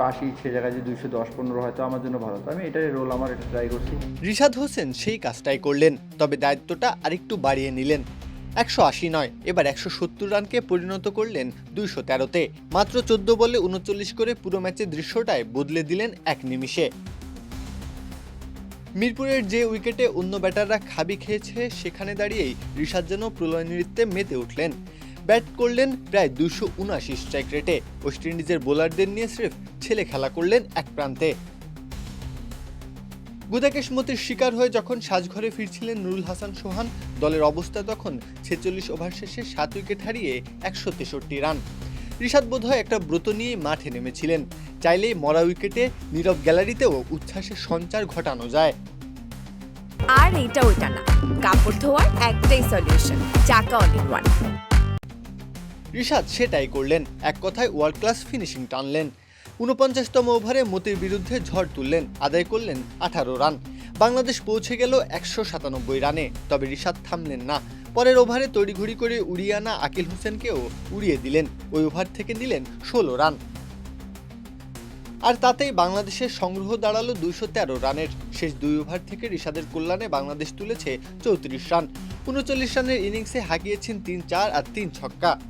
একশো আশি সে জায়গায় যে দুইশো দশ, পনেরো হয়তো আমার জন্য ভালো। আমি এটাই রোল আমার, এটা ট্রাই করছি। রিশাদ হোসেন সেই কাজটাই করলেন, তবে দায়িত্বটা আরেকটু বাড়িয়ে নিলেন। একশো আশি নয়, এবার একশো সত্তর রানকে পরিণত করলেন দুইশো তেরোতে। মাত্র চোদ্দ বলে উনচল্লিশ করে পুরো ম্যাচের দৃশ্যটায় বদলে দিলেন এক নিমিষে। মিরপুরের যে উইকেটে অন্য ব্যাটাররা খাবি খেয়েছে, সেখানে দাঁড়িয়েই ঋষাদ যেন প্রলয় নৃত্যে মেতে উঠলেন। ব্যাট করলেন প্রায় দুশো উনআশি স্ট্রাইক রেটে। ওয়েস্ট ইন্ডিজের বোলারদের নিয়ে স্রেফ ছেলে খেলা করলেন এক প্রান্তে। গুদাকেশ মতির শিকার হয়ে যখন সাজঘরে ফিরছিলেন নুরুল হাসান সোহান, দলের অবস্থা তখন ছেচল্লিশ ওভার শেষে সাত উইকেট হারিয়ে একশো তেষট্টি রান। ঋষাদ বোধহয় একটা ব্রত নিয়ে মাঠে নেমেছিলেন। চাইলেই মরা উইকেটে নীরব গ্যালারিতেও উচ্ছ্বাসের সঞ্চার ঘটানো যায়। আর এইটা ওইটা না। কাপড় ধোয়ার একটাই সলিউশন চাকা অল ইন ওয়ান ঋষাদ সেটাই করলেন। এক কথায় ওয়ার্ল্ড ক্লাস ফিনিশিং টানলেন। উনপঞ্চাশতম ওভারে মতির বিরুদ্ধে ঝড় তুললেন, আদায় করলেন আঠারো রান। বাংলাদেশ পৌঁছে গেল একশো সাতানব্বই রানে। তবে ঋষাদ থামলেন না। পরের ওভারে তড়িঘড়ি করে উড়িয়ে আনা আকিল হোসেনকেও উড়িয়ে দিলেন। ওই ওভার থেকে নিলেন ষোলো রান। আর তাতেই বাংলাদেশের সংগ্রহ দাঁড়াল দুইশো তেরো রানের। শেষ দুই ওভার থেকে ঋষাদের কল্যাণে বাংলাদেশ তুলেছে চৌত্রিশ রান। উনচল্লিশ রানের ইনিংসে হাঁকিয়েছেন তিন চার আর তিন ছক্কা।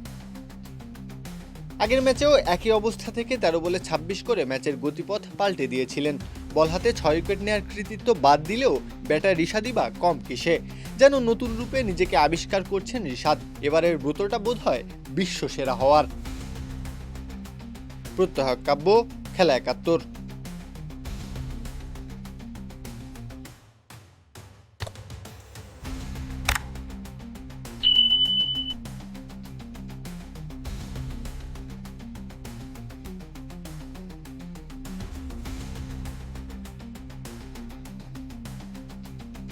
আগের ম্যাচেও একই অবস্থা থেকে তেরো বলে ছাব্বিশ করে ম্যাচের গতিপথ পাল্টে দিয়েছিলেন। বল হাতে ছয় উইকেট নেওয়ার কৃতিত্ব বাদ দিলেও ব্যাটার ঋষাদিবা কম কিসে। যেন নতুন রূপে নিজেকে আবিষ্কার করছেন ঋষাদ। এবারের ব্রতটা বোধ হয় বিশ্ব সেরা হওয়ার। প্রত্যহ কাব্য, খেলা একাত্তর।